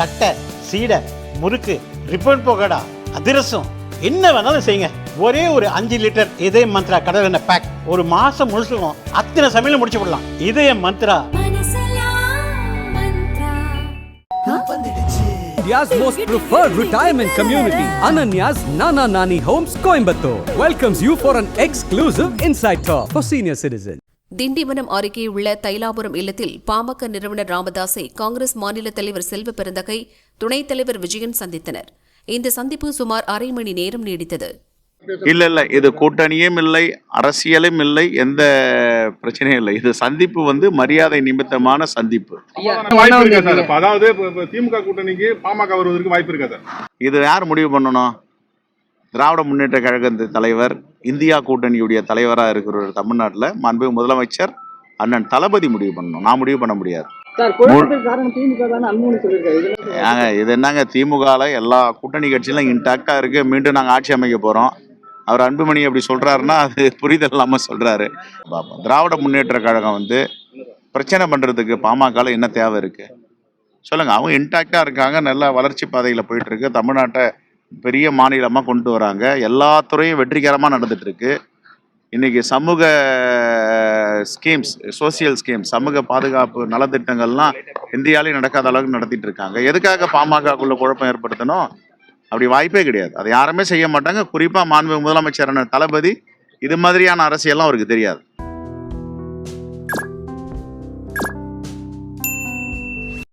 தட்டை சீடை முறுக்கு ரிப்பன் போகடா அதிரசம் என்ன வேணாலும் செய்யுங்க ஒரே ஒரு அஞ்சு லிட்டர் இதய மந்த்ரா கடல் எண்ணெய் பேக் ஒரு மாசம் முழுசுக்கும் அத்தனை சமையலும் முடிச்சு விடலாம் Idhaya Mantra India's most preferred retirement community, Ananya's Nana Nani Homes, Coimbatore, welcomes you for an exclusive inside tour for senior citizens. Tindivanam அருகே உள்ள தைலாபுரம் இல்லத்தில் பாமக நிறுவனர் ராமதாஸை காங்கிரஸ் மாநில தலைவர் செல்வ பெருந்தகை துணைத் தலைவர் விஜயன் சந்தித்தனர். இந்த சந்திப்பு சுமார் அரை மணி நேரம் நீடித்தது. இல்ல இல்ல இது கூட்டணியும் இல்லை அரசியலும் இல்லை எந்த பிரச்சனையும் இல்லை. இது சந்திப்பு வந்து மரியாதை நிமித்தமான சந்திப்பு. வாய்ப்பு இருக்கா சார்? இப்ப அதாவது திமுக கூட்டணிக்கு பாமக வருவதற்கு வாய்ப்பு இருக்கா சார்? இது யார் முடிவு பண்ணணும்? திராவிட முன்னேற்ற கழகத்தின் தலைவர் இந்தியா கூட்டணியுடைய தலைவராக இருக்கிற தமிழ்நாட்டில் மாண்பு முதலமைச்சர் அண்ணன் தளபதி முடிவு பண்ணணும். நான் முடிவு பண்ண முடியாது. ஏங்க இது என்னங்க திமுகவில் எல்லா கூட்டணி கட்சியிலும் இன்டாக்டாக இருக்கு. மீண்டும் நாங்கள் ஆட்சி அமைக்க போகிறோம் அவர் அன்புமணி அப்படி சொல்றாருன்னா அது புரிதல் இல்லாமல் சொல்றாரு. பார்ப்போம் திராவிட முன்னேற்ற கழகம் வந்து பிரச்சனை பண்ணுறதுக்கு பாமகவில் என்ன தேவை இருக்கு? சொல்லுங்க. அவங்க இன்டாக்டாக இருக்காங்க. நல்ல வளர்ச்சி பாதையில் போயிட்டு இருக்கு. தமிழ்நாட்டை பெரிய மாநிலமாக கொண்டு வராங்க. எல்லா துறையும் வெற்றிகரமாக நடந்துட்டு இருக்கு இன்னைக்கு சமூக ஸ்கீம்ஸ் சோசியல் ஸ்கீம்ஸ் சமூக பாதுகாப்பு நலத்திட்டங்கள்லாம் இந்தியாவிலேயும் நடக்காத அளவுக்கு நடத்திட்டு இருக்காங்க எதுக்காக பாமகக்குள்ள குழப்பம் ஏற்படுத்தணும்? அப்படி வாய்ப்பே கிடையாது. அதை யாருமே செய்ய மாட்டாங்க. குறிப்பாக மாண்பு முதலமைச்சரான தளபதி இது மாதிரியான அரசியல்லாம் அவருக்கு தெரியாது.